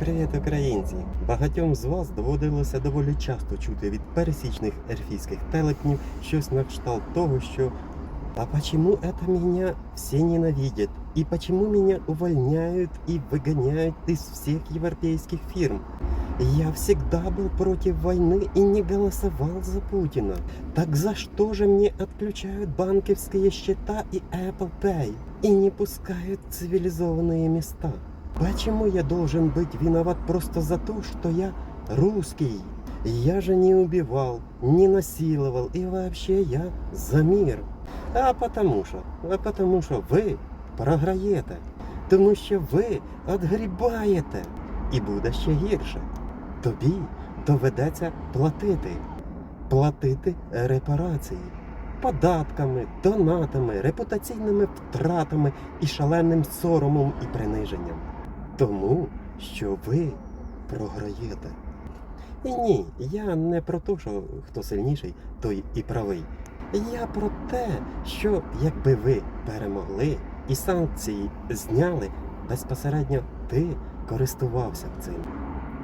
Привіт, українці! Багатьом з вас доводилося доволі часто чути від пересічних ельфійських телепнів щось на кшталт того, що «А почему это меня все ненавидят? И почему меня увольняют и выгоняют из всех европейских фирм? Я всегда был против войны и не голосовал за Путина. Так за что же мне отключают банковские счета и Apple Pay и не пускают в цивилизованные места? Почему я должен быть виноват просто за то, что я русский? Я же не убивал, не насиловал и вообще я за мир. А потому що, а потому що ви програєте, тому що ви отгрібаєте. І буде ще гірше. Тобі доведеться платити. Платити репарації податками, донатами, репутаційними втратами і шаленим соромом і приниженням. Тому що ви програєте. І ні, я не про те, що хто сильніший, той і правий. Я про те, що якби ви перемогли і санкції зняли, безпосередньо ти користувався б цим.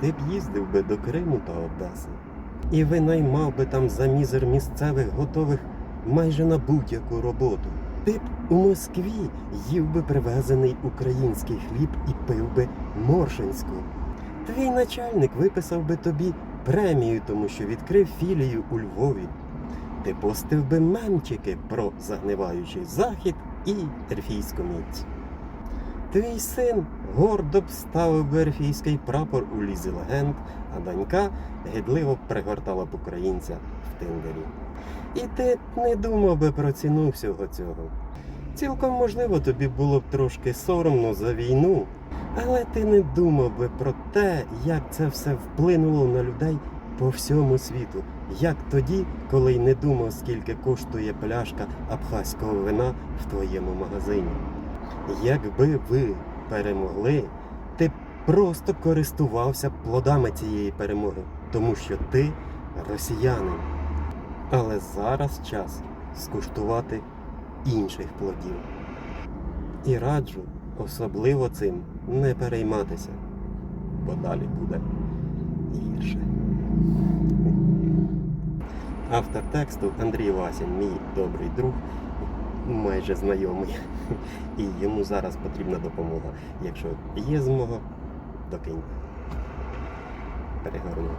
Ти б їздив би до Криму та Одеси. І ви наймав би там за мізер місцевих готових майже на будь-яку роботу. Ти б у Москві їв би привезений український хліб і пив би моршинську. Твій начальник виписав би тобі премію, тому що відкрив філію у Львові. Ти постив би мемчики про загниваючий захід і терфійську міць. Твій син гордо б ставив би прапор у лізі легенд, а донька гидливо пригортала б українця в тиндері. І ти не думав би про ціну всього цього. Цілком можливо, тобі було б трошки соромно за війну, але ти не думав би про те, як це все вплинуло на людей по всьому світу. Як тоді, коли й не думав, скільки коштує пляшка абхазького вина в твоєму магазині. Якби ви перемогли, ти просто користувався плодами цієї перемоги, тому що ти росіянин. Але зараз час скуштувати інших плодів. І раджу особливо цим не перейматися, бо далі буде гірше. Автор тексту Андрій Васін, мій добрий друг, майже знайомий. І йому зараз потрібна допомога. Якщо є змога, докинь. Перегорну.